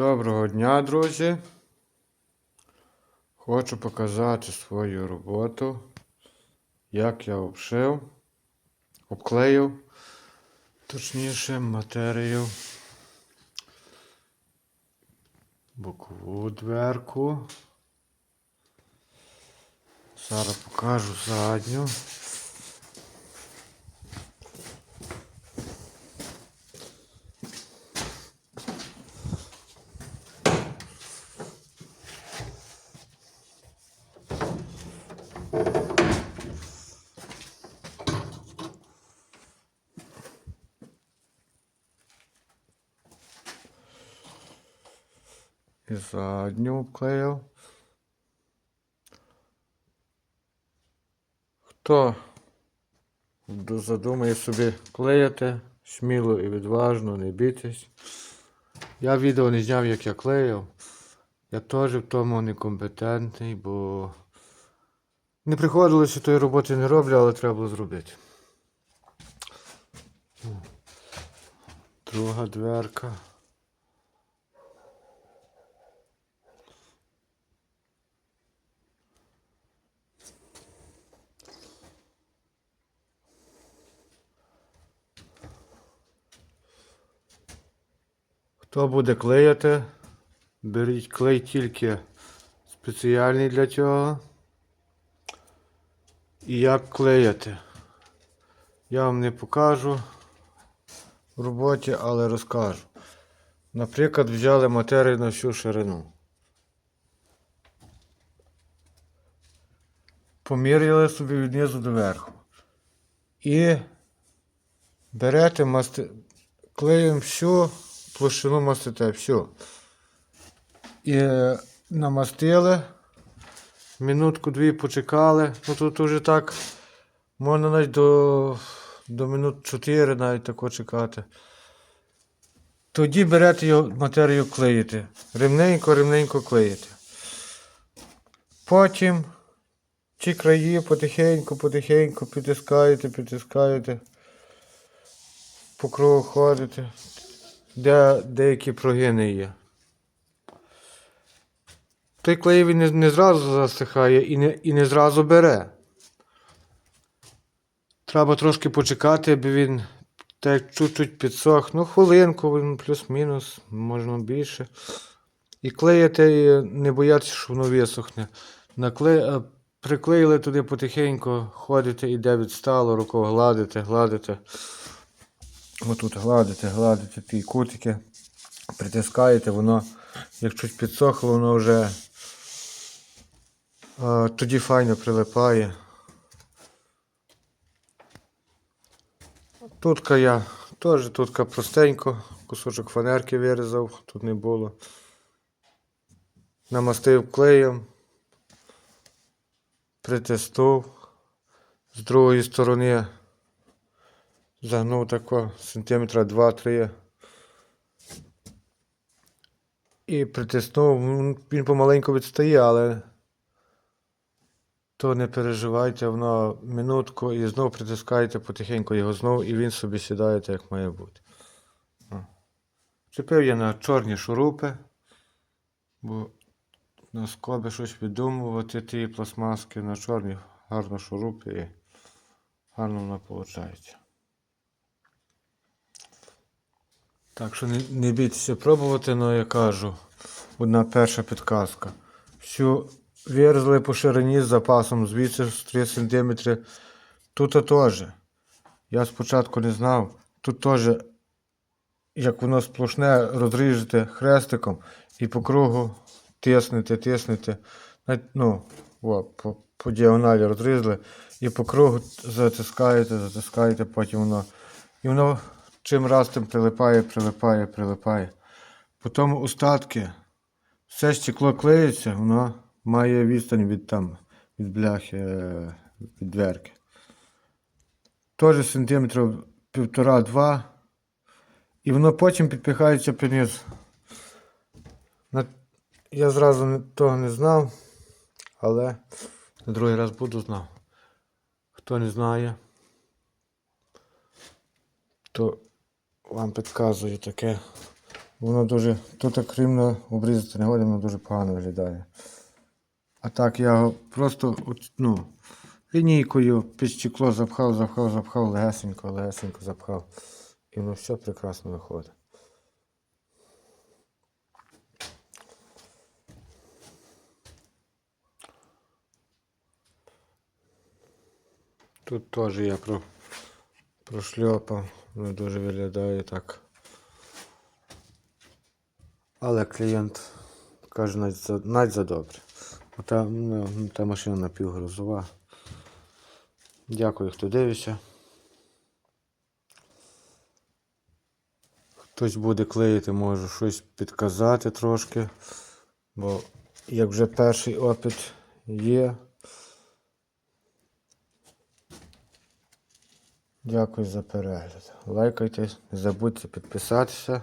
Доброго дня, друзі. Хочу показати свою роботу, як я обшив, обклеїв, точніше, матерію. Бокову дверку. Зараз покажу задню. І задню обклеїв. Хто задумає собі клеїти, сміло і відважно, не бійтесь. Я відео не зняв, як я клеїв. Я теж в тому некомпетентний, бо не приходилося тої роботи не роблю, але треба було зробити. Друга дверка. Хто буде клеїти, беріть клей тільки спеціальний для цього. І як клеїти. Я вам не покажу в роботі, але розкажу. Наприклад, взяли матерію на всю ширину. Поміряли собі від низу до верху. І берете масти... клеїмо всю площину мастите, все. І намастили. Минутку-дві почекали. Ну тут вже так можна навіть до, до минут 4 навіть тако чекати. Тоді берете його матерію клеїти. Ремненько клеїте. Потім ці краї потихеньку, потихеньку підтискаєте, підтискаєте. По кругу ходите де деякі прогини є. Той клей він не, не зразу засихає і не, і не зразу бере. Треба трошки почекати, аби він так чуть-чуть підсох. Ну, хвилинку, плюс-мінус, можна більше. І клеїти, і не боятися, що воно висохне. Накле... е, Приклеїли туди потихеньку, ходите, іде відстало, рукою гладите, гладите. Отут гладите, гладите ті кутики, притискаєте, воно, як чуть підсохло, воно вже тоді файно прилипає. Тутка я теж тутка простенько, кусочок фанерки вирізав, тут не було. Намастив клеєм, притиснув з другої сторони. Загнув тако сантиметра 2-3. І притиснув. Ну, Він помаленьку відстає, але то не переживайте, воно минутку і знов притискаєте потихеньку його знов і він собі сідає так, як має бути. Чепив я на чорні шурупи, бо на скоби щось віддумувати, ті пластмаски на чорні гарно шурупи і гарно воно виходить. Так що не, не бійтеся пробувати, але я кажу, одна перша підказка. Всю вирізали по ширині з запасом звідси 3 см. Тут теж. Я спочатку не знав. Тут теж, як воно сплошне, розріжете хрестиком і по кругу тиснете, тиснете. Ну, о, по, по діагоналі розрізали. І по кругу затискаєте, затискаєте, потім воно. І воно чим раз тим прилипає, прилипає, прилипає. Потім остатки. Все стекло клеїться, воно має відстань від там, від бляхи, е, від дверки. Теж сантиметрів півтора-два. І воно потім підпихається під На... Я зразу того не знав, але на другий раз буду знав. Хто не знає, то вам підказую таке Воно дуже. Тут так обрізати не годин, воно дуже погано виглядає. А так я його просто ну, лінійкою під стекло запхав, запхав, запхав, легесенько, легесенько запхав. І воно все прекрасно виходить. Тут теж я про, прошльопав, воно дуже виглядає так. Але клієнт каже, навіть за добре. Ота, ну, та машина напівгрузова. Дякую, хто дивиться. Хтось буде клеїти, можу щось підказати трошки. Бо як вже перший опит є. Дякую за перегляд. Лайкайте, не забудьте підписатися.